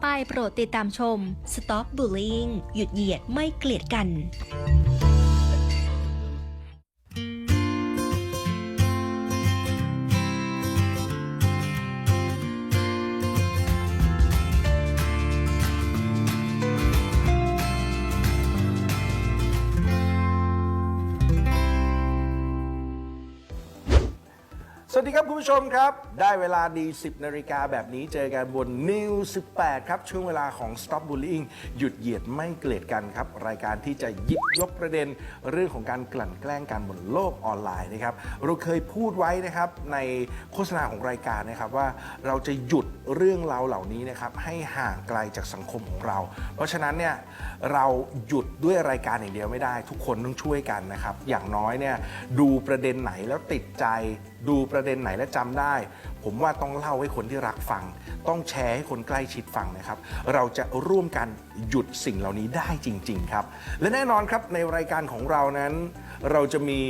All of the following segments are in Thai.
ไปโปรดติดตามชม Stop Bullying หยุดเหยียดไม่เกลียดกัน ผู้ชมครับ ได้เวลาดี 10นาฬิกาแบบนี้เจอกันบน New 18 ครับ ช่วงเวลาของ Stop Bullying หยุดเหยียดไม่เกลียดกันครับ รายการที่จะหยิบยกประเด็น เรื่องของการกลั่นแกล้งกันบนโลกออนไลน์นะครับ เราเคยพูดไว้นะครับในโฆษณาของรายการนะครับว่าเราจะหยุดเรื่องราวเหล่านี้นะครับให้ห่างไกลจากสังคมของเรา เพราะฉะนั้นเนี่ยเราหยุดด้วยรายการอย่างเดียวไม่ได้ ทุกคนต้องช่วยกันนะครับอย่างน้อยเนี่ยดูประเด็นไหนแล้วติดใจดูประเด็นไหนและจำได้ ผมว่าต้องเล่าให้คนที่รักฟัง ต้องแชร์ให้คนใกล้ชิดฟังนะครับ เราจะร่วมกันหยุดสิ่งเหล่านี้ได้จริง ๆ ครับ และแน่นอนครับในรายการของเรานั้น เราจะมี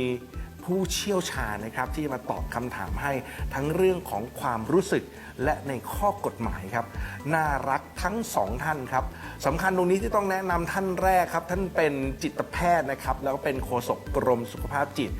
ผู้เชี่ยวชาญนะครับที่มาตอบคำถามให้ทั้งเรื่องของความรู้สึก และในข้อกฎหมายครับ น่ารักทั้งสองท่านครับสำคัญตรงนี้ที่ต้องแนะนำท่านแรกครับ ท่านเป็นจิตแพทย์นะครับ แล้วก็เป็นโฆษกกรมสุขภาพจิต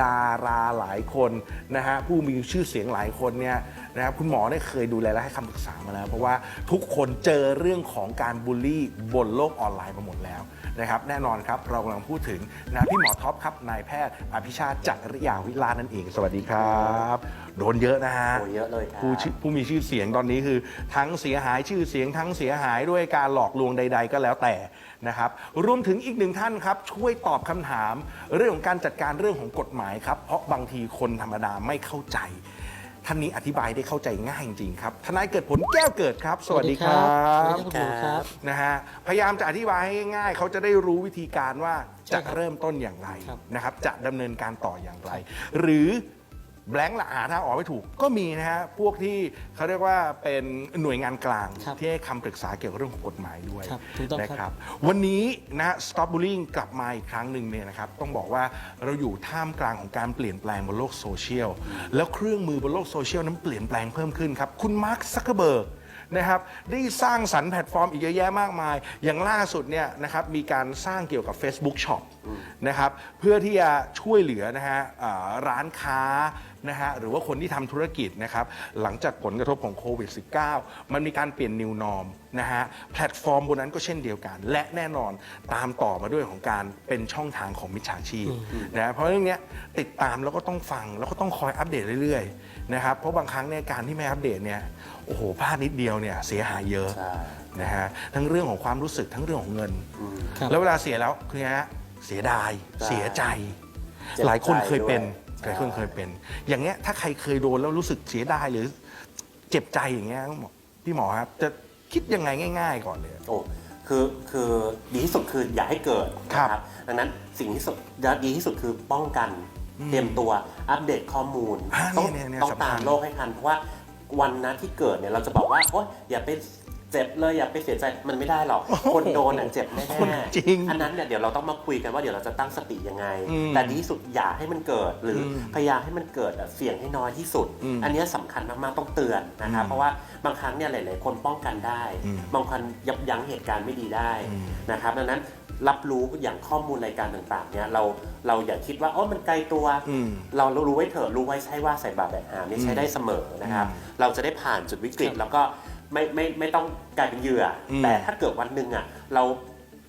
ดาราหลายคนนะฮะผู้มีชื่อเสียงหลายคนเนี่ย นะครับคุณหมอเนี่ยเคยดูแลและให้คำปรึกษามาแล้ว เพราะว่าทุกคนเจอเรื่องของการบูลลี่บนโลกออนไลน์มาหมดแล้วนะครับแน่นอนครับเรากำลังพูดถึงนะพี่หมอท็อปครับนายแพทย์อภิชาติจักริยาวิลานั่นเอง สวัสดีครับโดนเยอะนะฮะโอ้เยอะเลยครับผู้ชื่อผู้มีชื่อเสียงตอนนี้คือ ทั้งเสียหายชื่อเสียงทั้งเสียหายด้วยการหลอกลวงใด ๆ ก็แล้วแต่นะครับรวมถึงอีกหนึ่งท่านครับช่วยตอบคำถาม เรื่องของการจัดการเรื่องของกฎหมายครับเพราะบางทีคนธรรมดาไม่เข้าใจ ท่านนี้อธิบายได้เข้าใจง่ายจริงๆครับทนายเกิดผลแก้วเกิดครับ สวัสดีครับสวัสดีครับคุณหมูครับ นะฮะพยายามจะอธิบายให้ง่ายๆเขาจะได้รู้วิธีการว่าจะเริ่มต้นอย่างไรครับ นะครับ จะดำเนินการต่ออย่างไร หรือ แบงค์ละหาทางออกไม่ถูกก็มีนะฮะพวกที่เขาเรียกว่าเป็นหน่วยงานกลาง ครับที่ให้คำปรึกษาเกี่ยวกับเรื่องของกฎหมายด้วยครับถูกต้องครับ นะครับ วันนี้นะ Stop Bullying กลับมาอีกครั้งหนึ่งเนี่ยนะครับ ต้องบอกว่าเราอยู่ท่ามกลางของการเปลี่ยนแปลงบนโลกโซเชียล แล้วเครื่องมือบนโลกโซเชียลนั้นเปลี่ยนแปลงเพิ่มขึ้นครับ คุณมาร์คซักเคเบิร์กนะครับได้สร้างสรรค์แพลตฟอร์มอีกเยอะแยะมากมาย อย่างล่าสุดเนี่ยนะครับมีการสร้างเกี่ยวกับ Facebook Shop นะครับเพื่อที่จะช่วยเหลือนะฮะอ่าร้านค้า นะฮะหรือว่าคนที่ทำธุรกิจนะครับหลังจากผลกระทบของโควิด -19 มันมีการเปลี่ยน New Norm นะฮะแพลตฟอร์มบนนั้นก็เช่นเดียวกัน และแน่นอนตามต่อมาด้วยของการเป็นช่องทางของมิจฉาชีพนะเพราะเรื่องเนี้ยติดตามแล้วก็ต้องฟังแล้วก็ต้องคอยอัปเดตเรื่อยๆนะครับเพราะบางครั้งเนี่ยการที่ไม่อัปเดตเนี่ยโอ้โหพลาดนิดเดียวเนี่ยเสียหายเยอะ ใช่ นะฮะทั้งเรื่องของความรู้สึกทั้งเรื่องของเงิน ครับ แล้วเวลาเสียแล้วคือไงฮะเสียดายใช่เสียใจเจ็บหลายคนเคยเป็นใจด้วย หลายคนเคยเป็น อย่างเงี้ยถ้าใครเคยโดนแล้วรู้สึกเสียดายหรือเจ็บใจอย่างเงี้ยต้องบอกพี่หมอครับ จะคิดยังไงง่าย ๆ ก่อนเลย โอ้คือคือดีที่สุดคืออย่าให้เกิดครับนะดังนั้นสิ่งที่สุดดีที่สุดคือป้องกันเตรียมตัวอัปเดตข้อมูล อ่าต้องเนี่ยเนี่ยต้องสำคัญ ตามโลกให้ทันเพราะว่าวันนั้นที่เกิดเนี่ยเราจะบอกว่าโอ๊ยอย่าไป เจ็บเลยอย่าไปเสียใจมันไม่ได้หรอก คนโดนอะเจ็บแน่คนๆจริงอันนั้นเนี่ยเดี๋ยวเราต้องมาคุยกันว่าเดี๋ยวเราจะตั้งสติยังไงอืมแต่ดีที่สุดอย่าให้มันเกิดหรืออมพยายามให้มันเกิดอะเสี่ยงให้น้อยที่สุดอืมอันเนี้ยสำคัญมากๆต้องเตือนนะครับอืมเพราะว่าบางครั้งเนี่ยหลาย ๆ คนป้องกันได้อืมบางคนยับยั้งเหตุการณ์ไม่ดีได้อืมนะครับดังนั้นรับรู้อย่างข้อมูลรายการต่างๆเนี่ยเราเราอย่าคิดว่าอ๋อมันไกลตัวอืมเรารู้ไว้เถอะรู้ไว้ใช่ว่าใส่บาตรแบกหามนี่ใช้ได้เสมอนะครับ เราจะได้ผ่านจุดวิกฤตแล้วก็ ไม่ไม่ไม่ต้องกลายเป็นเหยื่ออม แต่ถ้าเกิดวันหนึ่งอะเรา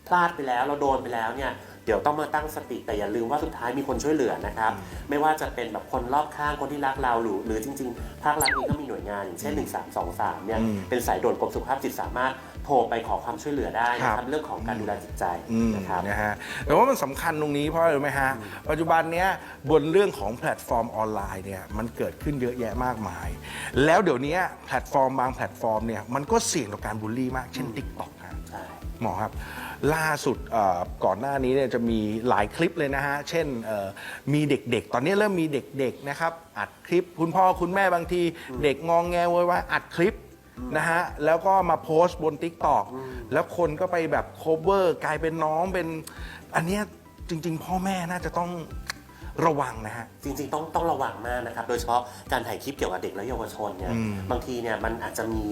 พลาดไปแล้วเราโดนไปแล้วเนี่ยเดี๋ยวต้องมาตั้งสติแต่อย่าลืมว่าสุดท้ายมีคนช่วยเหลือนะครับ ไม่ว่าจะเป็นแบบคนรอบข้างคนที่รักเราหรือหรือจริงๆภาครัฐเองก็มีหน่วยงานอย่างเช่น 1323เนี่ยอืมเป็นสายด่วนกรมสุขภาพจิตสามารถ โทรไปขอความช่วยเหลือได้นะคครัรับบ เรื่องของการดูแลจิตใจอืมนะครับ นะฮะแต่ว่ามันสำคัญตรงนี้เพราะอะไรรู้ไหมฮะ ปัจจุบันเนี้ยบนเรื่องของแพลตฟอร์มออนไลน์เนี่ยมันเกิดขึ้นเยอะแยะมากมาย แล้วเดี๋ยวนี้แพลตฟอร์มบางแพลตฟอร์มเนี่ยมันก็เสี่ยงต่อการบูลลี่มากเช่น t ิ k t o k ฮะ ใช่ หมอครับ ล่าสุดเอ่อก่อนหน้านี้เนี่ยจะมีหลายคลิปเลยนะฮะ เช่นเอ่อมีเด็กๆ ตอนนี้เริ่มมีเด็กๆนะครับ อัดคลิปคุณพ่อคุณแม่บางที เด็กงองแงโวยวายอัดคลิป นะฮะ แล้วก็มาโพสต์บน t ิ k t o k แล้วคนก็ไปแบบโคเวอร์กลายเป็นน้องเป็น อันเนี้ยจริง ๆ พ่อแม่น่าจะต้องระวังนะฮะ จริงๆ ต้องต้องระวังมากนะครับ โดยเฉพาะการถ่ายคลิปเกี่ยวกับเด็กและเยาวชนเนี่ย อืม บางทีเนี่ยมันอาจจะมี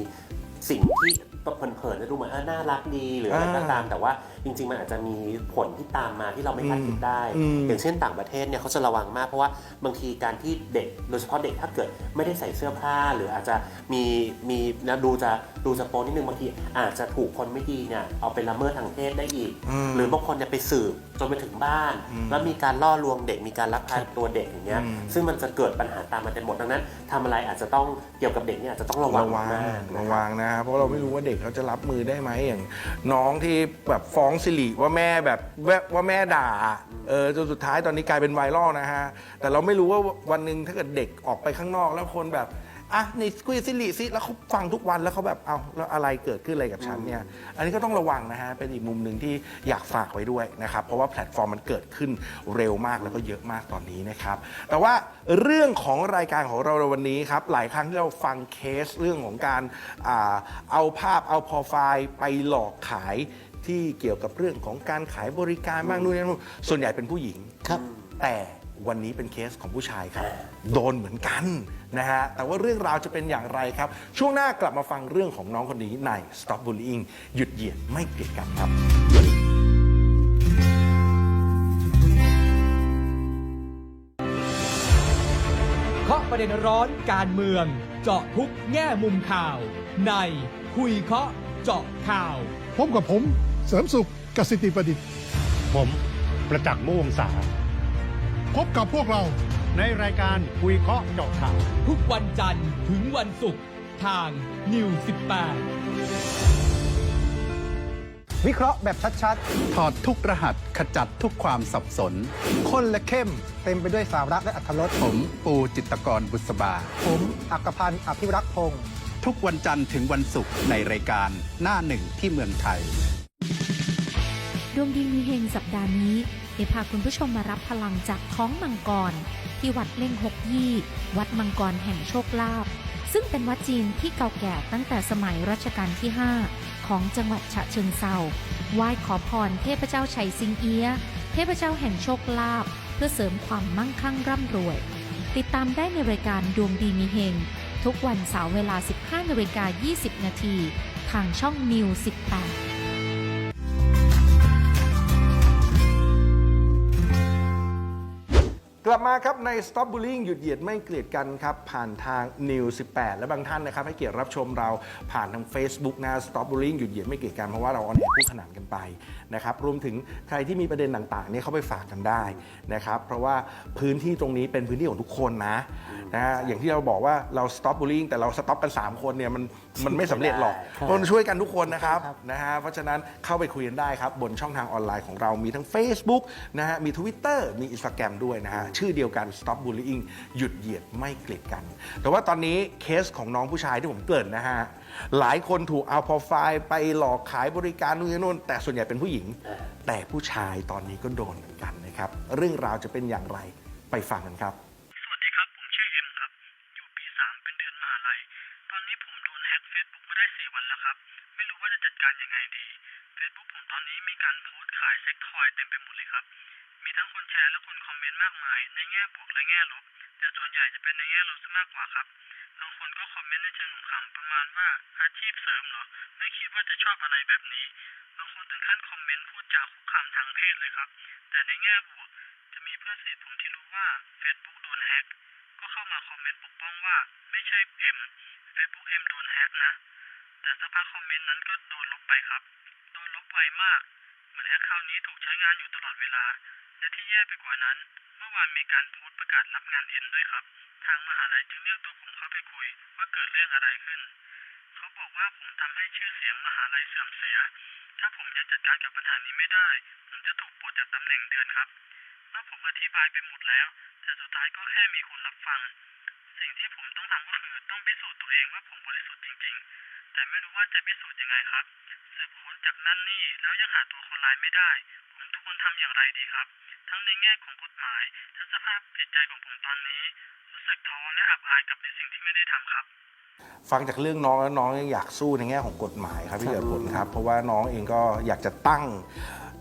สิ่งที่ เผินๆจะดูเหมือนเออน่ารักดีหรืออะไรก็ตาม แต่ว่าจริง ๆ มันอาจจะมีผลที่ตามมาที่เราไม่คาดคิดได้อืมอย่างเช่นต่างประเทศเนี่ยเขาจะระวังมากเพราะว่าบางทีการที่เด็กโดยเฉพาะเด็กถ้าเกิดไม่ได้ใส่เสื้อผ้า หรืออาจจะมีมีนะดูจะดูจะโป๊นิดนึงบางทีอาจจะถูกคนไม่ดีเนี่ยเอาไปละเมิดทางเพศได้อีกอืมหรือบางคนเนี่ยไปสืบจนไปถึงบ้าน แล้วมีการล่อลวงเด็กมีการลักพาตัวเด็กอย่างเงี้ยอืมซึ่งมันจะเกิดปัญหาตามมาเต็มหมดดังนั้นทำอะไรอาจจะต้องเกี่ยวกับเด็กเนี่ยอาจจะต้องระวังระวังมากนะระควัรับงนะเพราะเราไม่รู้ว่าเด็กเขาจะรับมือได้ไหมอย่าง น้องที่แบบฟ้องสิริว่าแม่แบบว่าว่าแม่ด่าเออจนสุดท้ายตอนนี้กลายเป็นไวรัลนะฮะแต่เราไม่รู้ว่าวันหนึ่งถ้าเกิดเด็กออกไปข้างนอก แล้วคนแบบ อะนี่คุยสิริสิแล้วเขาฟังทุกวันแล้วเขาแบบเอาแล้วอะไรเกิดขึ้นอะไรกับฉันเนี่ยอันนี้ก็ต้องระวังนะฮะเป็นอีกมุมหนึ่งที่อยากฝากไว้ด้วยนะครับเพราะว่าแพลตฟอร์มมันเกิดขึ้นเร็วมากแล้วก็เยอะมากตอนนี้นะครับแต่ว่าเรื่องของรายการของเราในวันนี้ครับหลายครั้งที่เราฟังเคสเรื่องของการอ่าเอาภาพเอาพอไฟล์ไปหลอกขายที่เกี่ยวกับเรื่องของการขายบริการบ้างนู่นนี่นั่นส่วนใหญ่เป็นผู้หญิงครับ แต่วันนี้เป็นเคสของผู้ชายครับ โดนเหมือนกัน นะฮะ แต่ว่าเรื่องราวจะเป็นอย่างไรครับ ช่วงหน้ากลับมาฟังเรื่องของน้องคนนี้ใน Stop Bullying หยุดเหยียดไม่เกลียดกันครับเคาะประเด็นร้อนการเมือง เจาะทุกแง่มุมข่าว ในคุยเคาะเจาะข่าว พบกับผมเสริมสุขกสิติประดิษฐ์ ผมประจักษ์ม่วงสา พบกับพวกเรา ในรายการคุยเคาะเจาะข่าวทุกวันจันทร์ถึงวันศุกร์ทางนิว 18 วิเคราะห์แบบชัดถอดทุกรหัสขจัดทุกความสับสนๆคนและเข้มเต็มไปด้วยสาระและอรรถรสผม ปูจิตรกรบุษบา ผมอักพันธ์อภิรักษ์พงศ์ทุกวันจันทร์ถึงวันศุกร์ในรายการหน้าหนึ่งที่เมืองไทยดวงดีมีเฮงสัปดาห์นี้ เดี๋ยวพาคุณผู้ชมมารับพลังจากท้องมังกร ที่วัดเล่งหกยี่ วัดมังกรแห่งโชคลาภซึ่งเป็นวัดจีนที่เก่าแก่ตั้งแต่สมัยรัชกาลที่ 5 ของจังหวัดฉะเชิงเซาไหว้ขอพรเทพเจ้าชัยซิงเอียเทพเจ้าแห่งโชคลาภเพื่อเสริมความมั่งคั่งร่ำรวย ติดตามได้ในรายการดวงดีมีเฮงทุกวันเสาร์เวลา 15นาฬิกา20 นาทีทางช่องนิว 18 กลับมาครับใน Stop Bullying หยุดเหยียดไม่เกลียดกันครับ ผ่านทาง New 18 และบางท่านนะครับ ให้เกียรติรับชมเราผ่านทาง Facebook นะ Stop Bullying หยุดเหยียดไม่เกลียดกันเพราะว่าเราออนแอร์คู่ขนานกันไปนะครับรวมถึงใครที่มีประเด็นต่างๆเนี่ยเข้าไปฝากกันได้นะครับเพราะว่าพื้นที่ตรงนี้เป็นพื้นที่ของทุกคนนะนะอย่างที่เราบอกว่าเรา Stop Bullying แต่เรา Stop กัน 3 คนเนี่ยมัน มันไม่สำเร็จหรอกต้องช่วยกันทุกคนนะครับ นะฮะเพราะฉะนั้นเข้าไปคุยกันได้ครับ บนช่องทางออนไลน์ของเรามีทั้ง Facebook นะฮะมี Twitter มี Instagram ด้วยนะฮะ ชื่อเดียวกัน Stop Bullying หยุดเหยียดไม่เกลียดกัน แต่ว่าตอนนี้เคสของน้องผู้ชายที่ผมเกริ่นนะฮะ หลายคนถูกเอาพอไฟล์ไปหลอกขายบริการนู่นนี่นู่นแต่ส่วนใหญ่เป็นผู้หญิง แต่ผู้ชายตอนนี้ก็โดนเหมือนกันนะครับ เรื่องราวจะเป็นอย่างไรไปฟังกันครับ ในแง่บวกและแง่ลบ แต่ส่วนใหญ่จะเป็นในแง่ลบซะมากกว่าครับ บางคนก็คอมเมนต์ในเชิงขำๆประมาณว่าอาชีพเสริมเหรอ ไม่คิดว่าจะชอบอะไรแบบนี้ บางคนถึงขั้นคอมเมนต์พูดจาคุกคามทางเพศเลยครับ แต่ในแง่บวก จะมีเพื่อนสนิทผมที่รู้ว่า Facebook โดนแฮ็ก ก็เข้ามาคอมเมนต์ปกป้องว่าไม่ใช่เอ็มเฟซบุ๊กเอ็มโดนแฮ็กนะ แต่สักพักคอมเมนต์นั้นก็โดนลบไปครับ โดนลบไวมาก เหมือนแอคเคาท์นี้ถูกใช้งานอยู่ตลอดเวลา และที่แย่ไปกว่านั้น เมื่อวานมีการโพสต์ประกาศรับงานเอ็นด้วยครับ ทางมหาลัยจึงเรียกตัวผมเข้าไปคุยว่าเกิดเรื่องอะไรขึ้น เขาบอกว่าผมทำให้ชื่อเสียงมหาลัยเสื่อมเสีย ถ้าผมยังจัดการกับปัญหานี้ไม่ได้ ผมจะถูกปลดจากตำแหน่งเดือนครับเมื่อผมอธิบายไปหมดแล้ว แต่สุดท้ายก็แค่มีคนรับฟัง สิ่งที่ผมต้องทำก็คือต้องพิสูจน์ตัวเองว่าผมบริสุทธิ์จริง ๆ แต่ไม่รู้ว่าจะพิสูจน์ยังไงครับ สืบค้นจากนั่นนี่แล้วยังหาตัวคนร้ายไม่ได้ ผมควรทำอย่างไรดีครับ ทั้งในแง่ของกฎหมายทั้งสภาพจิตใจของผมตอนนี้ รู้สึกท้อและอับอายกับในสิ่งที่ไม่ได้ทำครับฟังจากเรื่องน้องแล้วน้องยังอยากสู้ในแง่ของกฎหมายครับพี่เกิดผลครับ เพราะว่าน้องเองก็อยากจะตั้ง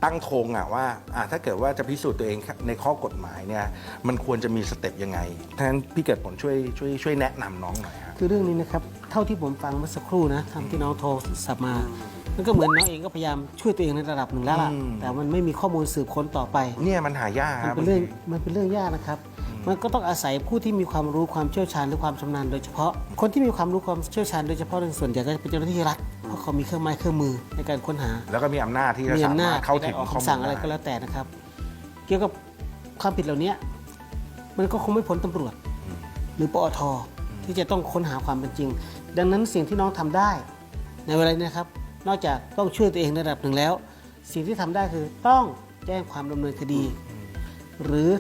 ตั้งธงอะว่าอะถ้าเกิดว่าจะพิสูจน์ตัวเองในข้อกฎหมายเนี่ยมันควรจะมีสเต็ปยังไงท่านั้นพี่เกิดผลช่วยช่วยช่วยแนะนำน้องหน่อยครับคือเรื่องนี้นะครับ เท่าที่ผมฟังเมื่อสักครู่นะทำที่น้องโทรศัพท์มา มันก็เหมือนน้องเองก็พยายามช่วยตัวเองในระดับหนึ่งแล้วล่ะอืม แต่มันไม่มีข้อมูลสืบค้นต่อไป เนี่ยมันหายากมันครับเป็นเรื่องมันเป็นเรื่องยากนะครับ มันก็ต้องอาศัยผู้ที่มีความรู้ความเชี่ยวชาญหรือความชำนาญโดยเฉพาะ คนที่มีความรู้ความเชี่ยวชาญโดยเฉพาะในส่วนใหญ่ก็จะเป็นเจ้าหน้าที่รัฐ เพราะเขามีเครื่องไม้เครื่องมือในการค้นหา แล้วก็มีอำนาจที่จะมีสาอำมานาจรถเข้าถึงในกรออกข้อมูลคำสั่งอะไรด้ก็แล้วแต่นะครับ เกี่ยวกับความผิดเหล่านี้มันก็คงไม่พ้นตำรวจ หรือปอทที่จะต้องค้นหาความเป็นจริง ดังนั้นสิ่งที่น้องทำได้ ในเวลานี้นะครับ นอกจากต้องช่วยตัวเองในระดับหนึ่งแล้ว สิ่งที่ทำได้คือต้องแจ้งความดำเนินคดี หรือ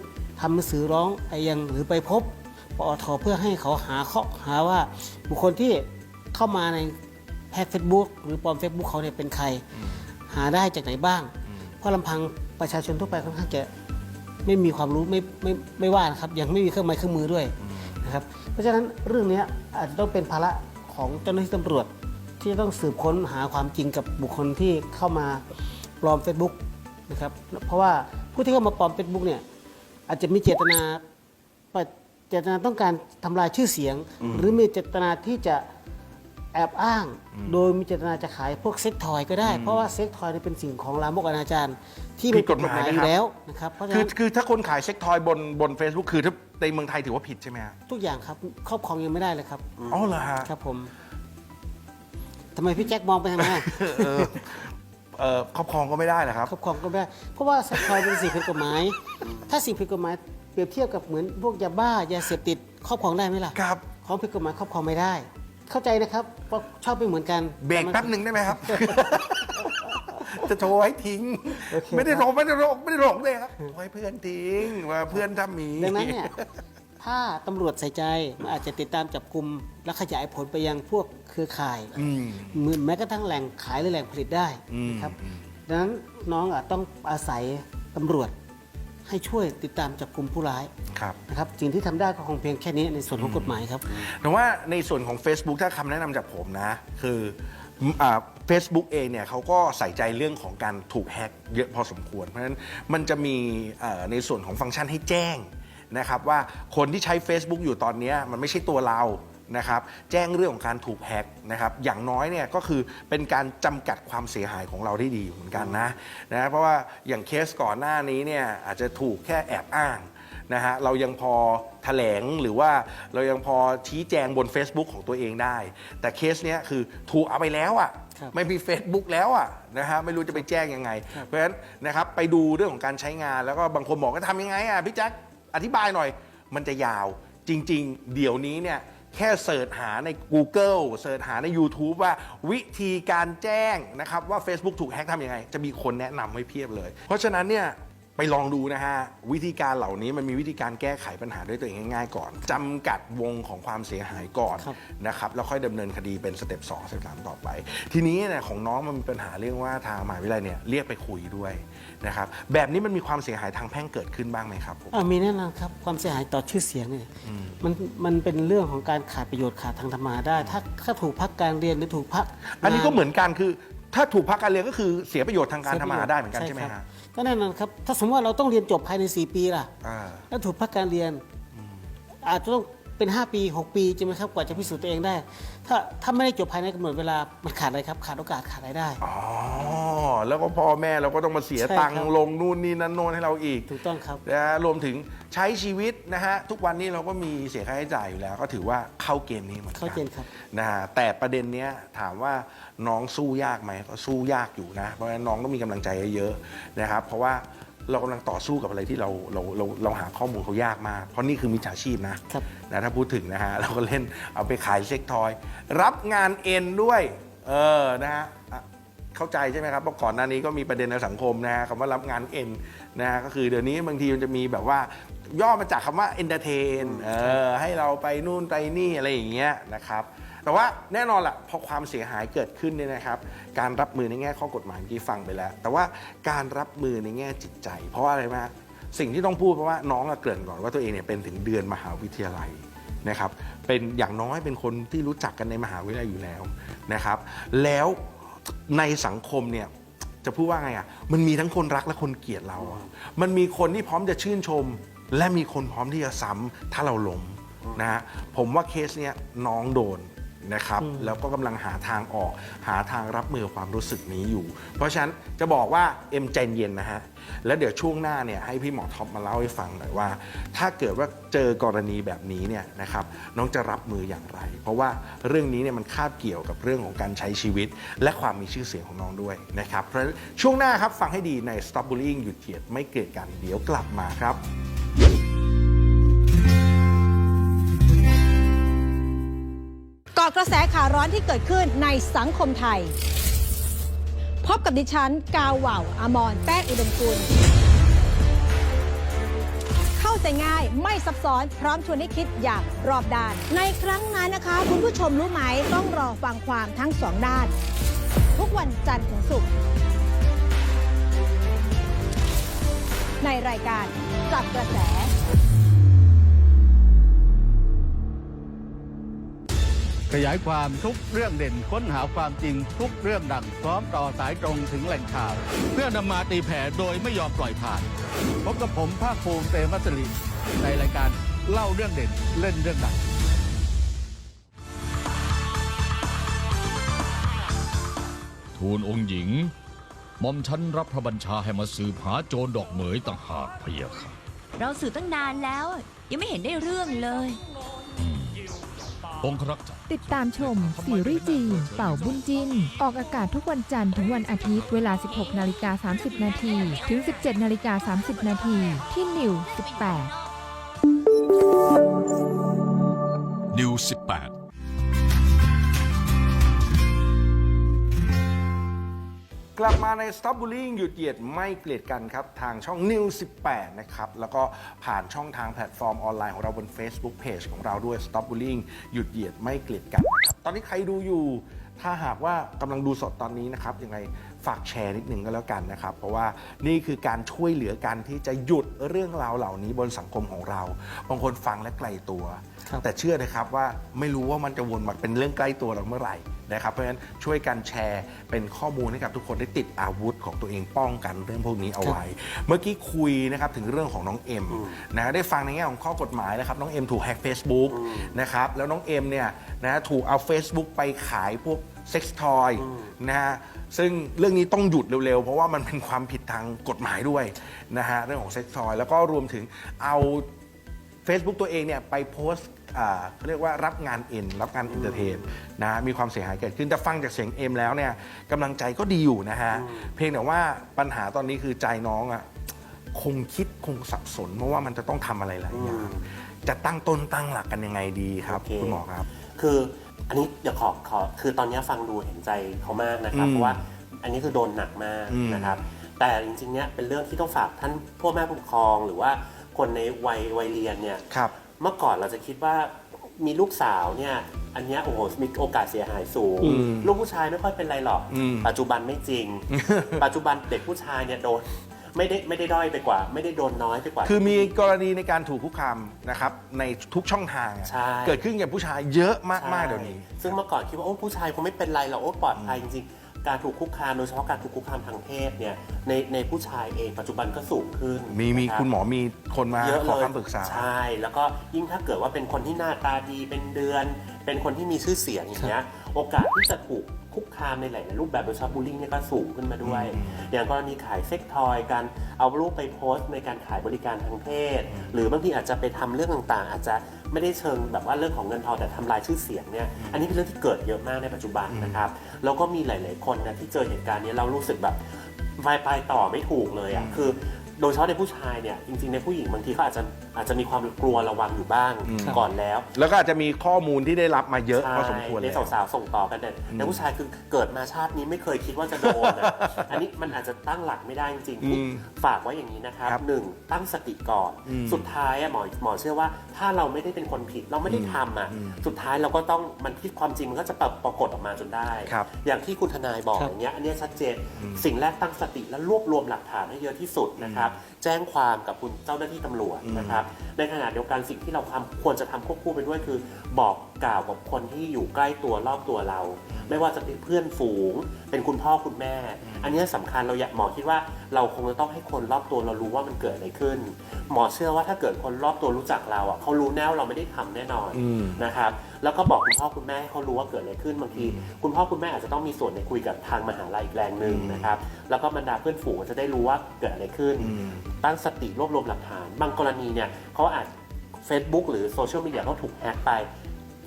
ทำหนังสือร้องไปยังหรือไปพบปอทเพื่อให้เขาหาเข้อหาว่าบุคคลที่เข้ามาในแฮกเฟซบุ๊กหรือปลอมเฟซบุ๊กเขาเนี่ยเป็นใคร หาได้จากไหนบ้าง เพราะลำพังประชาชนทั่วไปค่อนข้างจะไม่มีความรู้ไม่ไม่ไม่ว่านะครับยังไม่มีเครื่องไม้เครื่องมือด้วยนะครับเพราะฉะนั้นเรื่องนี้อาจจะต้องเป็นภาระของเจ้าหน้าที่ตำรวจ ที่จะต้องสืบค้นหาความจริงกับบุคคลที่เข้ามาปลอม Facebook นะครับเพราะว่าผู้ที่เข้ามาปลอม Facebook เนี่ยอาจจะมีเจตนาเจตนาต้องการทำลายชื่อเสียง หรือมีเจตนาที่จะแอบอ้าง โดยมีเจตนาจะขายพวกเซ็กทอยก็ได้ เพราะว่าเซ็กทอยนี่เป็นสิ่งของลามกอนาจารที่ผิดกฎหมายอนะครับยู่แล้วนะครับเพราะฉะคือนั้นคือถ้าคนขายเซ็กทอยบนบน Facebook คือถ้าในเมืองไทยถือว่าผิดใช่ไหมฮะทุกอย่างครับครอบครองยังไม่ได้เลยครับอ๋อเหรอฮะครับผม ทำไมพี่แจ็คมองไปทางนั้นเออเออครอบครองก็ไม่ได้เหรอครับ ครอบครองก็ไม่ได้เพราะว่าสัตว์ทอยเป็นสิ่งผิดกฎหมาย ถ้าสิ่งผิดกฎหมายเปรียบเทียบกับเหมือนพวกยาบ้ายาเสพติดครอบครองได้ไหมล่ะครับ ของผิดกฎหมายครอบครองไม่ได้ เข้าใจนะครับเพราะชอบไปเหมือนกันเบรกแป๊บหนึ่งได้ไหมครับ จะโทรให้ทิ้งโอเคไม่ได้โทรไม่ได้โทรไม่ได้หลงเลยครับโทรให้เพื่อนทิ้งว่าเพื่อนถ้ามี ดังนั้นเนี่ย ถ้าตำรวจใส่ใจมันอาจจะติดตามจับกลุ่มและขยายผลไปยังพวกเครือข่ายอืมมือแม้กระทั่งแหล่งขายหรือแหล่งผลิตได้อืมนะครับดังนั้นน้องอาจต้องอาศัยตำรวจให้ช่วยติดตามจับกลุ่มผู้ร้ายครับนะครับสิ่งที่ทำได้ก็คงเพียงแค่นี้ในส่วนของกฎหมายครับแต่ว่าในส่วนของ Facebook ถ้าคำแนะนำจากผมนะ คือเฟซบุ๊กเองเนี่ยเขาก็ใส่ใจเรื่องของการถูกแฮ็กเยอะพอสมควร เพราะฉะนั้นมันจะมีเอ่อในส่วนของฟังก์ชันให้แจ้ง นะครับว่าคนที่ใช้ Facebook อยู่ตอนเนี้ยมันไม่ใช่ตัวเรานะครับแจ้งเรื่องของการถูกแฮ็กนะครับอย่างน้อยเนี่ยก็คือเป็นการจำกัดความเสียหายของเราได้ดีเหมือนกันนะนะเพราะว่าอย่างเคสก่อนหน้านี้เนี่ยอาจจะถูกแค่แอบอ้างนะฮะเรายังพอแถลงหรือว่าเรายังพอชี้แจงบน Facebook ของตัวเองได้ แต่เคสเนี้ยคือถูกเอาไปแล้วอะ่ะครับไม่มี Facebook แล้วอะ่ะนะฮะไม่รู้จะไปแจ้งยังไง เพราะฉะนั้นนะครับไปดูเรื่องของการใช้งานแล้วก็บางคนบอกว่าทำยังไงอะพี่แจ๊ค อธิบายหน่อย มันจะยาวจริง ๆ เดี๋ยวนี้เนี่ยแค่เสิร์ชหาใน Google เสิร์ชหาใน YouTube ว่าวิธีการแจ้งนะครับว่า Facebook ถูกแฮ็กทำยังไง จะมีคนแนะนำไว้เพียบเลย เพราะฉะนั้นเนี่ย ไปลองดูนะฮะ วิธีการเหล่านี้มันมีวิธีการแก้ไขปัญหาด้วยตัวเองง่ายๆก่อนจำกัดวงของความเสียหายก่อนครับ นะครับแล้วค่อยดำเนินคดีเป็นสเต็ป2สเต็ป3ต่อไป ทีนี้เนี่ยของน้องมันมีปัญหาเรื่องว่าทางมหาวิทยาลัยเนี่ยเรียกไปคุยด้วยนะครับแบบนี้มันมีความเสียหายทางแพ่งเกิดขึ้นบ้างไหมครับผม อ่ามีแน่นอนครับความเสียหายต่อชื่อเสียงเนี่ยมันมันเป็นเรื่องของการขาดประโยชน์ขาดทางธรรมาได้ ถ้าถ้าถูกพักการเรียนหรือถูกพักอันนี้ก็งาเหมือนกันคือ ถ้าถูกพักการเรียนก็คือเสียประโยชน์ทางการทำมาหาได้เหมือนกันใช่ไหมครัฮะบก็แน่นอนครับ ถ้าสมมติว่าเราต้องเรียนจบภายใน 4 ปีล่ะ อ่า แล้วถูกพักการเรียน อาจจะต้อง เป็น 5 ปี 6 ปีใช่ไหมครับกว่าจะพิสูจน์ตัวเองได้ ถ้าถ้าไม่ได้จบภายในกำหนดเวลามันขาดอะไรครับ ขาดโอกาสขาดรายได้ อ๋อ แล้วก็พ่อแม่เราก็ต้องมาเสียใช่ตังค์ครับลงนู่นนี่นั่นโน่นให้เราอีก ถูกต้องครับ นะฮะรวมถึงใช้ชีวิตนะฮะ ทุกวันนี้เราก็มีเสียค่าใช้จ่ายอยู่แล้ว ก็ถือว่าเข้าเกณฑ์นี้เหมือนกัเข้าเกณฑ์ครับ นะฮะแต่ประเด็นเนี้ยถามว่าน้องสู้ยากไหมก็สู้ยากอยู่นะ เพราะฉะนั้นน้องต้องมีกำลังใจเยอะๆนะครับ เพราะว่า เรากำลังต่อสู้กับอะไรที่เราเราเราเราหาข้อมูลเขายากมาก เพราะนี่คือมิจฉาชีพนะครับ นะถ้าพูดถึงนะฮะเราก็เล่นเอาไปขายเซ็กทอย รับงานเอ็นด้วย เออนะฮะอะเข้าใจใช่ไหมครับเพราะก่อนหน้านี้ก็มีประเด็นในสังคมนะฮะคำว่ารับงานเอ็นนะฮะก็คือเดี๋ยวนี้บางทีมันจะมีแบบว่าย่อมาจากคำว่า entertain เออให้เราไปนู่นไปนี่อะไรอย่างเงี้ยนะครับ แต่ว่าแน่นอนละพอความเสียหายเกิดขึ้นเนี่ยนะครับ การรับมือในแง่ข้อกฎหมายเมื่อกี้ฟังไปแล้ว แต่ว่าการรับมือในแง่จิตใจ เพราะว่าอะไรมาสิ่งที่ต้องพูดเพราะว่าน้องอะเกริ่นก่อนว่าตัวเองเนี่ยเป็นถึงเดือนมหาวิทยาลัยนะครับเป็นอย่างน้อยเป็นคนที่รู้จักกันในมหาวิทยาลัยอยู่แล้วนะครับ แล้วในสังคมเนี่ยจะพูดว่าไงอะมันมีทั้งคนรักและคนเกลียดเราอะมันมีคนที่พร้อมจะชื่นชม และมีคนพร้อมที่จะซ้ำถ้าเราล้มนะฮะผมว่าเคสเนี้ยน้องโดน นะครับ แล้วก็กำลังหาทางออก หาทางรับมือความรู้สึกนี้อยู่ เพราะฉะนั้นจะบอกว่าเอ็มใจเย็นนะฮะ แล้วเดี๋ยวช่วงหน้าเนี่ยให้พี่หมอท็อปมาเล่าให้ฟังหน่อยว่า ถ้าเกิดว่าเจอกรณีแบบนี้เนี่ยนะครับน้องจะรับมืออย่างไร เพราะว่าเรื่องนี้เนี่ยมันคาบเกี่ยวกับเรื่องของการใช้ชีวิต และความมีชื่อเสียงของน้องด้วยนะครับเพราะฉะนั้นช่วงหน้าครับฟังให้ดีใน Stop Bullying หยุดเกลียดไม่เกลียดกันเดี๋ยวกลับมาครับาะกระแสข่าวร้อนที่เกิดขึ้นในสังคมไทย พบกับดิฉัน กาวว่าวอมรแป้งอุดมกุล เข้าใจง่ายไม่ซับซ้อนพร้อมชวนให้คิดอย่างรอบด้าน ในครั้งนั้นนะคะ คุณผู้ชมรู้ไหมต้องรอฟังความทั้งสองด้าน ทุกวันจันทร์ถึงศุกร์ในรายการจับกระแส ขยายความทุกเรื่องเด่นค้นหาความจริงทุกเรื่องดังพร้อมต่อสายตรงถึงแหล่งข่าว เพื่อนำมาตีแผ่โดยไม่ยอมปล่อยผ่าน พบกับผมภาคภูมิเตมัสลิในรายการเล่าเรื่องเด่นเล่นเรื่องดังทูลองค์หญิงหม่อมฉันรับพระบัญชาให้มาสืบหาโจรดอกเหมยต่างหากพะเยะค่ะ เราสื่อตั้งนานแล้ว ยังไม่เห็นได้เรื่องเลย องครักษ์จักรติดตามชมซีรีส์จีนเป่าบุญจิน ออกอากาศทุกวันจันทร์ถึงวันอาทิตย์เวลา 16 นาฬิกา 30 นาทีถึง 17 นาฬิกา 30 นาทีที่นิว 18 นิว 18 กลับมาใน Stop Bullying หยุดเหยียดไม่เกลียดกันครับ ทางช่อง New 18 นะครับ แล้วก็ผ่านช่องทางแพลตฟอร์มออนไลน์ของเราบน Facebook Page ของเราด้วย Stop Bullying หยุดเหยียดไม่เกลียดกันนะครับ ตอนนี้ใครดูอยู่ ถ้าหากว่ากำลังดูสดตอนนี้นะครับยังไง ฝากแชร์นิดหนึ่งก็แล้วกันนะครับ เพราะว่านี่คือการช่วยเหลือกันที่จะหยุดเรื่องราวเหล่านี้บนสังคมของเรา บางคนฟังและไกลตัวครับแต่เชื่อนะครับว่าไม่รู้ว่ามันจะวนมาเป็นเรื่องใกล้ตัวเราเมื่อไหร่นะครับ เพราะฉะนั้นช่วยกันแชร์เป็นข้อมูลให้กับทุกคนได้ติดอาวุธของตัวเองป้องกันเรื่องพวกนี้เอาไว้ เมื่อกี้คุยนะครับถึงเรื่องของน้องเอ็มนะได้ฟังในแง่ของข้อกฎหมายนะครับน้องเอ็มถูกแฮ็ก Facebook นะครับแล้วน้องเอ็มเนี่ยนะถูกเอา Facebook ไปขายพวก เซ็กซ์ทอยนะฮะซึ่งเรื่องนี้ต้องหยุดเร็ว ๆ เพราะว่ามันเป็นความผิดทางกฎหมายด้วยนะฮะเรื่องของเซ็กซ์ทอยแล้วก็รวมถึงเอา Facebook ตัวเองเนี่ยไปโพสต์อ่าเขาเรียกว่ารับงานเอ็นรับงานเอนเตอร์เทนนะมีความเสียหายเกิดขึ้นแต่ฟังจากเสียงเอ็มแล้วเนี่ยกำลังใจก็ดีอยู่นะฮะเพียงแต่ว่าปัญหาตอนนี้คือใจน้องอะคงคิดคงสับสน เพราะว่ามันจะต้องทำอะไรหลายอย่างจะตั้งต้นตั้งหลักกันยังไงดีครับโอเคคุณหมอครับ คือ อันนี้เดี๋ยวขอขอคือตอนนี้ฟังดูเห็นใจเขามากนะครับ อืม เพราะว่าอันนี้คือโดนหนักมากอืมนะครับ แต่จริงๆเนี้ยเป็นเรื่องที่ต้องฝากท่านพ่อแม่ผู้ปกครองหรือว่าคนในวัยวัยเรียนเนี่ย ครับ เมื่อก่อนเราจะคิดว่ามีลูกสาวเนี่ยอันเนี้ยโอ้โหมีโอกาสเสียหายสูงอืมลูกผู้ชายไม่ค่อยเป็นไรหรอก อืมปัจจุบันไม่จริง ปัจจุบันเด็กผู้ชายเนี่ยโดน ไม่ได้ไม่ได้ด้อยไปกว่า ไม่ได้โดนน้อยไปกว่า คือมีกรณีในการถูกคุกคามนะครับในทุกช่องทางอะใช่ เกิดขึ้นกับผู้ชายเยอะมากใช่ๆเดี๋ยวนี้ ซึ่งเมื่อก่อนคิดว่าโอ้ผู้ชายคงไม่เป็นไรหรอกโอ้ปลอดภัยจริงๆ การถูกคุกคามโดยเฉพาะการถูกคุกคามทางเพศเนี่ยในในผู้ชายเองปัจจุบันก็สูงขึ้นมีมีนะรับคุณหมอมีคนมาเยอะขเลอยคำปรึกษา ใช่ แล้วก็ยิ่งถ้าเกิดว่าเป็นคนที่หน้าตาดีเป็นเดือน เป็นคนที่มีชื่อเสียงอย่างเงี้ยโอกาสที่จะถูก คุกคามในหลายๆรูปแบบโดยเฉพาะบูลลิงเนี่ยก็สูงขึ้นมาด้วย อย่างกรณีขายเซ็กทอย การเอารูปไปโพสต์ในการขายบริการทางเพศ หรือบางทีอาจจะไปทำเรื่องต่างๆ อาจจะไม่ได้เชิงแบบว่าเรื่องของเงินทองแต่ทำลายชื่อเสียงเนี่ยอันนี้เป็นเรื่องที่เกิดเยอะมากในปัจจุบันนะครับแล้วก็มีหลาย ๆคนนะที่เจอเหตุการณ์เนี้ยเรารู้สึกแบบไปไปต่อไม่ถูกเลยอะคือ โดยเฉพาะในผู้ชายเนี่ยจริงๆในผู้หญิงบางทีเขาอาจจะอาจจะมีความกลัวระวังอยู่บ้างอืมก่อนแล้วแล้วก็อาจจะมีข้อมูลที่ได้รับมาเยอะพอสมควรในแล้วสาวๆส่งต่อกันแต่ในผู้ชายคือเกิดมาชาตินี้ไม่เคยคิดว่าจะโดนอะอันนี้มันอาจจะตั้งหลักไม่ได้จริงอืมๆฝากไว้อย่างนี้นะครับครับหนึ่งตั้งสติก่อนอืมสุดท้ายอะหมอหมอเชื่อว่า ถ้าเราไม่ได้เป็นคนผิดเราไม่ได้ทำอะอืมสุดท้ายเราก็ต้องมันที่ความจริงมันก็จะปรากฏออกมาจนได้ครับอย่างที่คุณทนายบอกครับอย่างเงี้ยอันเนี้ยชัดเจนสิ่งแรกตั้งสติและรวบรวมหลักฐานให้เยอะที่สุดนะครับแจ้งความกับคุณเจ้าหน้าที่ตำรวจนะครับ ในขณะเดียวกันสิ่งที่เราทำควรจะทำควบคู่ไปด้วยคือบอกกล่าวกับคนที่อยู่ใกล้ตัวรอบตัวเรา ไม่ว่าจะเป็นเพื่อนฝูง เป็นคุณพ่อคุณแม่ อันเนี้ยสำคัญเราอยากหมอคิดว่าเราคงจะต้องให้คนรอบตัวเรารู้ว่ามันเกิดอะไรขึ้น หมอเชื่อว่าถ้าเกิดคนรอบตัวรู้จักเราอะเขารู้แน่ว่าเราไม่ได้ทำแน่นอนอืมนะครับแล้วก็บอกคุณพ่อคุณแม่ให้เขารู้ว่าเกิดอะไรขึ้นบางทีคุณพ่อคุณแม่อาจจะต้องมีส่วนในคุยกับทางมหาลัยอีกแรงหนึ่งนะครับแล้วก็บรรดาเพื่อนฝูงจะได้รู้ว่าเกิดอะไรขึ้น ตั้งสติรวบรวมหลักฐาน บางกรณีเนี่ยเขาอาจ Facebook หรือโซเชียลมีเดียเขาถูกแฮ็กไป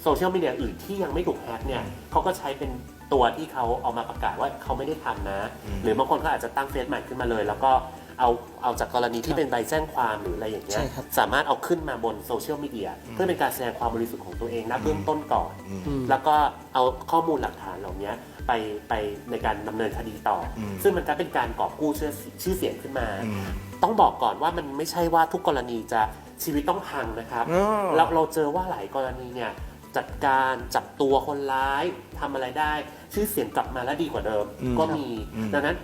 โซเชียลมีเดียอื่นที่ยังไม่ถูกแฮ็กเนี่ยเขาก็ใช้เป็นตัวที่เขาเอามาประกาศว่าเขาไม่ได้ทำนะ หรือบางคนเขาอาจจะตั้งเฟซใหม่ขึ้นมาเลย แล้วก็เอาเอาจากกรณีที่เป็นใบแจ้งความหรืออะไรอย่างเงี้ยใช่ครับ สามารถเอาขึ้นมาบนโซเชียลมีเดียเพื่อเป็นการแสดงความบริสุทธิ์ของตัวเองนะเบื้องต้นก่อนอืมแล้วก็เอาข้อมูลหลักฐานเหล่านี้ไปไปในการดำเนินคดีต่ออม ซึ่งมันก็เป็นการกอบกู้ชื่อชื่อเสียงขึ้นมาต้องบอกก่อนว่ามันไม่ใช่ว่าทุกกรณีจะชีวิตต้องพังนะครับเออเราเราเจอว่าหลายกรณีเนี่ย จัดการจับตัวคนร้ายทำอะไรได้ ชื่อเสียงกลับมาและดีกว่าเดิม อืมก็มี อืม ดังนั้น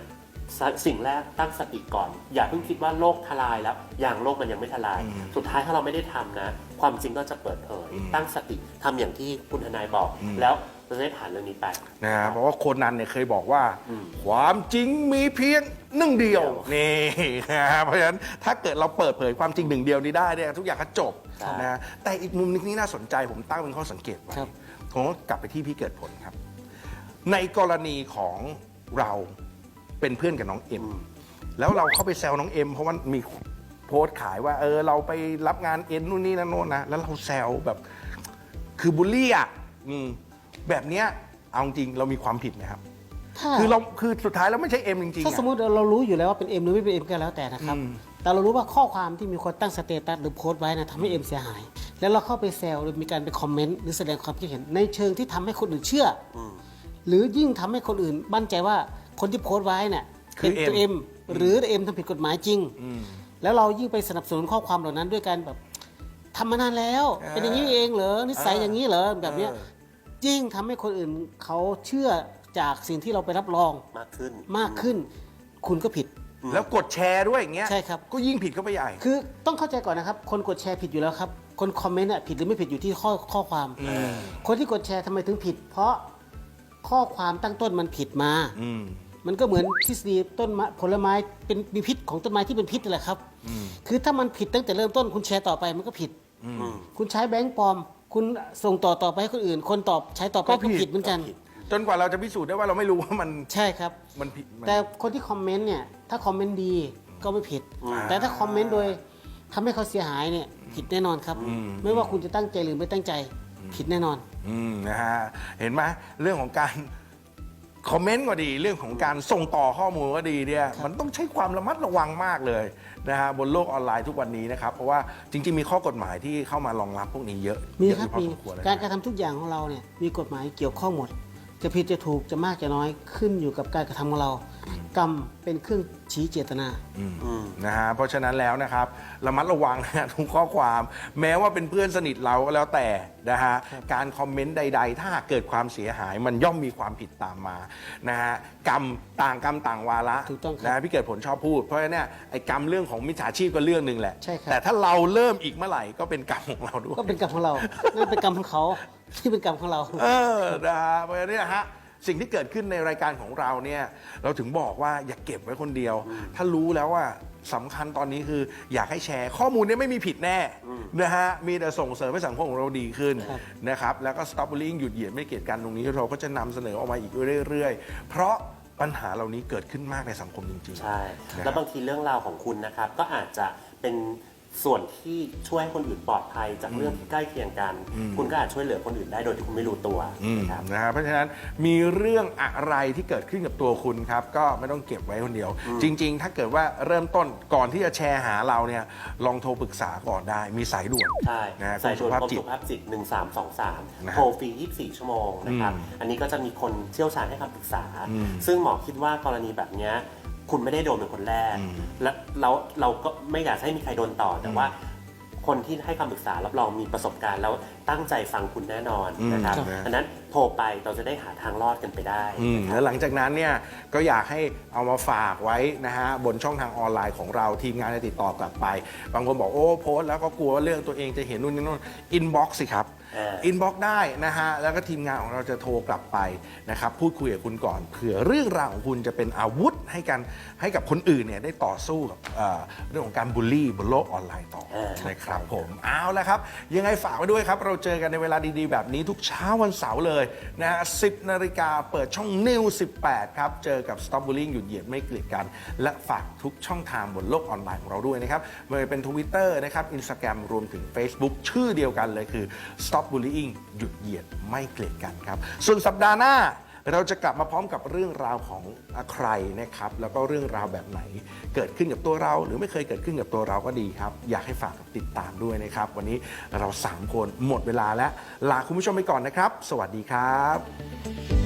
สสิ่งแรกตั้งสติก่อน อย่าเพิ่งคิดว่าโลกทลายแล้ว อย่างโลกมันยังไม่ทลายสุดท้ายถ้าเราไม่ได้ทำนะ ความจริงก็จะเปิดเผยตั้งสติทำอย่างที่คุณทนายบอกแล้วเราจะได้ผ่านเรื่องนี้ไป นะฮะเพราะว่าโคนนันเนี่ยเคยบอกว่าความจริงมีเพียง หนึ่งเดียว นี่นะฮะเพราะฉะนั้นถ้าเกิดเราเปิดเผยความจริงหนึ่งเดียวนี้ได้เนี่ยทุกอย่างก็จบใช่นะฮะแต่อีกมุมนึงที่น่าสนใจผมตั้งเป็นข้อสังเกตไว้ครับผมก็กลับไปที่พี่เกิดผลครับ ในกรณีของเราเป็นเพื่อนกับน้องเอ็มแล้วเราเข้าไปแซวน้องเอ็มเพราะว่ามีโพสต์ขายว่าเออเราไปรับงานเอ็นนู่นนี่นั่นโน่นนะแล้วเราแซวแบบ คือบูลลี่อะอืมแบบเนี้ยเอาจริงเรามีความผิดไหมครับ ถ้าคือเราคือสุดท้ายแล้วไม่ใช่เอ็มจริงๆถ้าอะสมมติเรารู้อยู่แล้วว่าเป็นเอ็มหรือไม่เป็นเอ็มก็แล้วแต่นะครับ อืม แต่เรารู้ว่าข้อความที่มีคนตั้งสเตตัสหรือโพสต์ไว้นะทำให้เอ็มเสียหาย แล้วเราเข้าไปแซวหรือมีการไปคอมเมนต์หรือแสดงความคิดเห็นในเชิงที่ทำให้คนอื่นเชื่ออหรือยิ่งทำให้คนอื่นมั่นใจว่าคนที่โพสต์ไว้เนี่ยคืเป็อนตัวเอ็เอ็มมหรือเอ็มทำผิดกฎหมายจริงอืมแล้วเรายิ่งไปสนับสนุนข้อความเหล่านั้นด้วยการแบบทำมานานแล้ว เป็นอย่างนี้เองเหรอนิสัยอย่างนี้เหรอแบบเนี้ยเออยิ่งทำให้คนอื่นเขาเชื่อ จากสิ่งที่เราไปรับรองมากขึ้นมากขึ้น คุณก็ผิด แล้วกดแชร์ด้วยอย่างเงี้ยใช่ครับ ก็ยิ่งผิดเข้าไปใหญ่ คือต้องเข้าใจก่อนนะครับ คนกดแชร์ผิดอยู่แล้วครับ คนคอมเมนต์อะผิดหรือไม่ผิดอยู่ที่ข้อข้อความอืมคนที่กดแชร์ทำไมถึงผิด เพราะข้อความตั้งต้นมันผิดมาอืมมันก็เหมือนทฤษฎีต้นไม้ผลไม้เป็นมีพิษของต้นไม้ที่เป็นพิษนั่นแหละครับอืมคือถ้ามันผิดตั้งแต่เริ่มต้นคุณแชร์ต่อไปมันก็ผิดอืมคุณใช้แบงค์ปลอม คุณส่งต่อต่อไปให้คนอื่น คนตอบใช้ต่อไปก็ก็ผิดผิดเหมือนกัน จนกว่าเราจะพิสูจน์ได้ว่าเราไม่รู้ว่ามันใช่ครับ มันผิดมัน แต่คนที่คอมเมนต์เนี่ย ถ้าคอมเมนต์ดีก็ไม่ผิด อ่า แต่ถ้าคอมเมนต์โดยทำให้เขาเสียหายเนี่ยผิดแน่นอนครับ อืม ไม่ว่าคุณจะตั้งใจหรือไม่ตั้งใจผิดแน่นอน อืมนะฮะเห็นไหมเรื่องของการ คอมเมนต์ก็ดี เรื่องของการส่งต่อข้อมูลก็ดีเนี่ยมันต้องใช้ความระมัดระวังมากเลยนะฮะบนโลกออนไลน์ทุกวันนี้นะครับ เพราะว่าจริง ๆ มีข้อกฎหมายที่เข้ามารองรับพวกนี้เยอะมีเยอะครับพอมีสมควรเลยการนะกระทำทุกอย่างของเราเนี่ยมีกฎหมายเกี่ยวข้องหมด จะผิดจะถูกจะมากจะน้อยขึ้นอยู่กับการกระทำของเรา กรรมเป็นเครื่องชี้เจตนา นะฮะเพราะฉะนั้นแล้วนะครับระมัดระวังนะฮะทุกข้อความ แม้ว่าเป็นเพื่อนสนิทเราก็แล้วแต่นะฮะการคอมเมนต์ใด ๆ ถ้าหากเกิดความเสียหายมันย่อมมีความผิดตามมานะฮะกรรมต่างกรรมต่างวาระถูกต้องครับนะฮะพี่เกิดผลชอบพูดเพราะฉะนั้นเนี่ยไอ้กรรมเรื่องของมิจฉาชีพก็เรื่องหนึ่งแหละ ใช่ครับ แต่ถ้าเราเริ่มอีกเมื่อไหร่ก็เป็นกรรมของเราด้วย ก็เป็นกรรมของเรา นั่นเป็นกรรมของเขาที่เป็นกรรมของเรา เออนะฮะเพราะฉะนั้นเนี่ยฮะสิ่งที่เกิดขึ้นในรายการของเราเนี่ยเราถึงบอกว่าอย่าเก็บไว้คนเดียว ถ้ารู้แล้วว่าสำคัญตอนนี้คืออยากให้แชร์ข้อมูลเนี้ไม่มีผิดแน่นะฮะมีแต่ส่งเสริมให้สังคมของเราดีขึ้นครับ นะครับแล้วก็ stop bullying หยุดเหยียดไม่เกลียดกันตรงนี้เราก็จะนำเสนอออกมาอีกเรื่อยๆ เพราะปัญหาเหล่านี้เกิดขึ้นมากในสังคมจริงๆใช่ นะแล้วบางทีเรื่องราวของคุณนะครับ ก็อาจจะเป็น ส่วนที่ช่วยให้คนอื่นปลอดภัยจากเรื่องที่ใกล้เคียงกันอืมคุณก็อาจช่วยเหลือคนอื่นได้โดยที่คุณไม่รู้ตัวอืมนะครับนะฮะเพราะฉะนั้นมีเรื่องอะไรที่เกิดขึ้นกับตัวคุณครับ ก็ไม่ต้องเก็บไว้คนเดียว จริง ๆ ถ้าเกิดว่าเริ่มต้นก่อนที่จะแชร์หาเราเนี่ยลองโทรปรึกษาก่อนได้ มีสายด่วนใช่นะฮะสายด่วนกรมกรมสุสุขขภาภาพพจิจิตต1323นะฮะโทรฟรี 24 ชั่วโมงนะครับอืมอันนี้ก็จะมีคนเชี่ยวชาญให้คำปรึกษาอืมซึ่งหมอคิดว่ากรณีแบบเนี้ย คุณไม่ได้โดนเป็นคนแรกอืมและเราเราก็ไม่อยากให้มีใครโดนต่อแต่ว่าคนที่ให้คำปรึกษารับรองมีประสบการณ์แล้วตั้งใจฟังคุณแน่นอนนะครับอืมอันนั้นโทรไปเราจะได้หาทางรอดกันไปได้อืมนะครับแล้วหลังจากนั้นเนี่ยก็อยากให้เอามาฝากไว้นะฮะบนช่องทางออนไลน์ของเราทีมงานจะติดต่อกลับไป บางคนบอกโอ้โพสต์แล้วก็กลัวว่าเรื่องตัวเองจะเห็นนู่นนี่นู่นอินบ็อกซ์สิครับ เอออินบ็อกได้นะฮะ แล้วก็ทีมงานของเราจะโทรกลับไปนะครับ พูดคุยกับคุณก่อนเผื่อเรื่องราวของคุณจะเป็นอาวุธให้กันให้กับคนอื่นเนี่ยได้ต่อสู้กับเอ่อเรื่องของการบูลลี่บนโลกออนไลน์ต่อเออ นะครับผมเอาละครับ ยังไงฝากไว้ด้วยครับ เราเจอกันในเวลาดีๆ แบบนี้ทุกเช้าวันเสาร์เลยนะฮะ10นาฬิกาเปิดช่องนิว18 ครับ เจอกับ Stop Bullying หยุดเหยียดไม่เกลียดกัน และฝากทุกช่องทางบนโลกออนไลน์ของเราด้วยนะครับไม่ว่าจะเป็น Twitter นะครับ Instagram รวมถึง Facebook ชื่อเดียวกันเลยคือ Stop Bullying หยุดเหยียดไม่เกลียดกันครับ ส่วนสัปดาห์หน้าเราจะกลับมาพร้อมกับเรื่องราวของใครนะครับ แล้วก็เรื่องราวแบบไหน เกิดขึ้นกับตัวเรา หรือไม่เคยเกิดขึ้นกับตัวเราก็ดีครับ อยากให้ฝากติดตามด้วยนะครับ วันนี้เราสามคนหมดเวลาแล้ว ลาคุณผู้ชมไปก่อนนะครับ สวัสดีครับ